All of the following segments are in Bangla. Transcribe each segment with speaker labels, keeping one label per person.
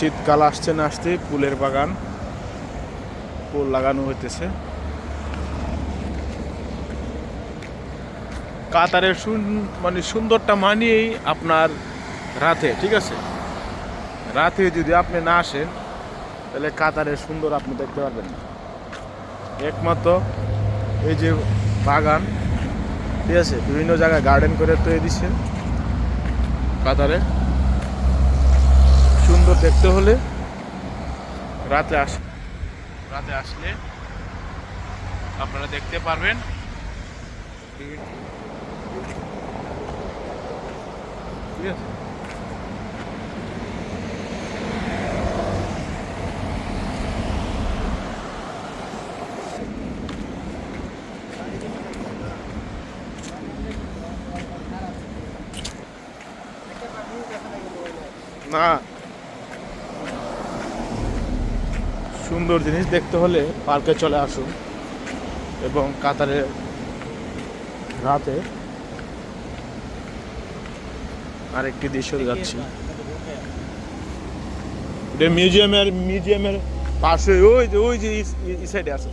Speaker 1: শীতকাল আসছে না আসতে ফুলের বাগান, ফুল লাগানো হইতেছে। কাতারের মানে সুন্দরটা মানিয়েই আপনার রাতে, ঠিক আছে? রাতে যদি আপনি না আসেন, তাহলে কাতারের সুন্দর আপনি দেখতে পারবেন। না একমাত্র এই যে বাগান, ঠিক আছে? বিভিন্ন জায়গায় গার্ডেন করে তৈরি দিচ্ছে কাতারে। সুন্দর দেখতে হলে রাতে আস রাতে আসলে আপনারা দেখতে পারবেন। ঠিক আছে। না। সুন্দর জিনিস দেখতে হলে পার্কে চলে আসুন এবং কাতারে রাতে আরেকটি দৃশ্য যাচ্ছি এটা মিউজিয়ামের মিউজিয়ামের পাশে ওই যে ওই যে এই সাইডে আছে।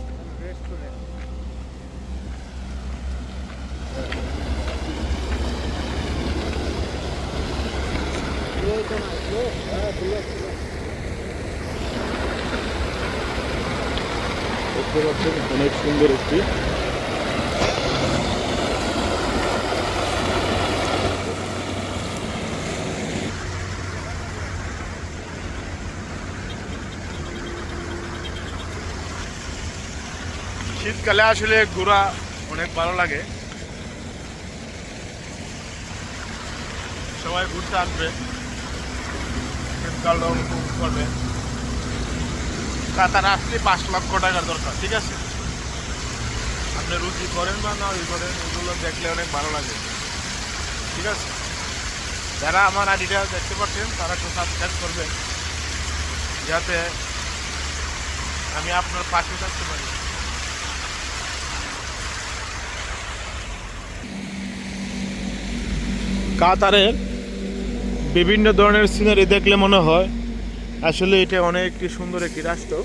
Speaker 1: দেখতে পাচ্ছেন অনেক সুন্দর একটি শীতকালে আসলে ঘোরা অনেক ভালো লাগে। সবাই ঘুরতে আসবে শীতকালটা অনুভব করবে। কাতার আসলে পাঁচ লক্ষ টাকার দরকার, ঠিক আছে? আপনি রুচি করেন বা না ওই করেন, এগুলো দেখলে অনেক ভালো লাগে, ঠিক আছে? যারা আমার আইডিটা দেখতে পাচ্ছেন, তারা একটু সাবস্ক্রাইব করবেন যাতে আমি আপনার পাশে থাকতে পারি। কাতারের বিভিন্ন ধরনের সিনারি দেখলে মনে হয় আসলে এটা অনেক একটি সুন্দর একটি রাষ্ট্র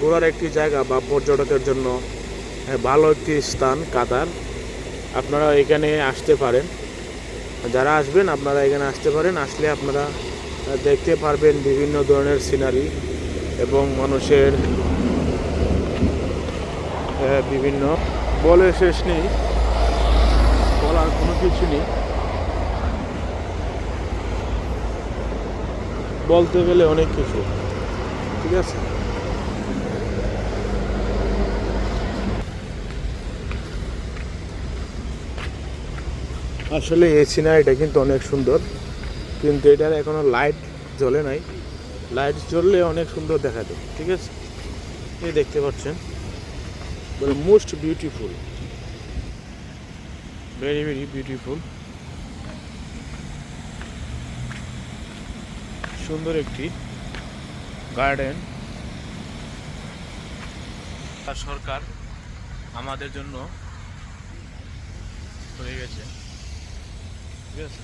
Speaker 1: ঘোরার একটি জায়গা বা পর্যটকের জন্য আহ, ভালো একটি স্থান কাতার। আপনারা এখানে আসতে পারেন। যারা আসবেন আপনারা এখানে আসতে পারেন। আসলে আপনারা দেখতে পারবেন বিভিন্ন ধরনের সিনারি এবং মানুষের আহ, বিভিন্ন বলে শেষ নেই। বলার কোনো কিছু নেই। বলতে গেলে অনেক কিছু। ঠিক আছে? আসলে এই সিনারিটা কিন্তু অনেক সুন্দর। কিন্তু এটার এখনও লাইট জ্বলে নাই। লাইট জ্বললে অনেক সুন্দর দেখা যায়। ঠিক আছে? এই দেখতে পাচ্ছেন? Most beautiful very very beautiful সুন্দর একটি গার্ডেন তার সরকার আমাদের জন্য হয়ে গেছে। ঠিক আছে?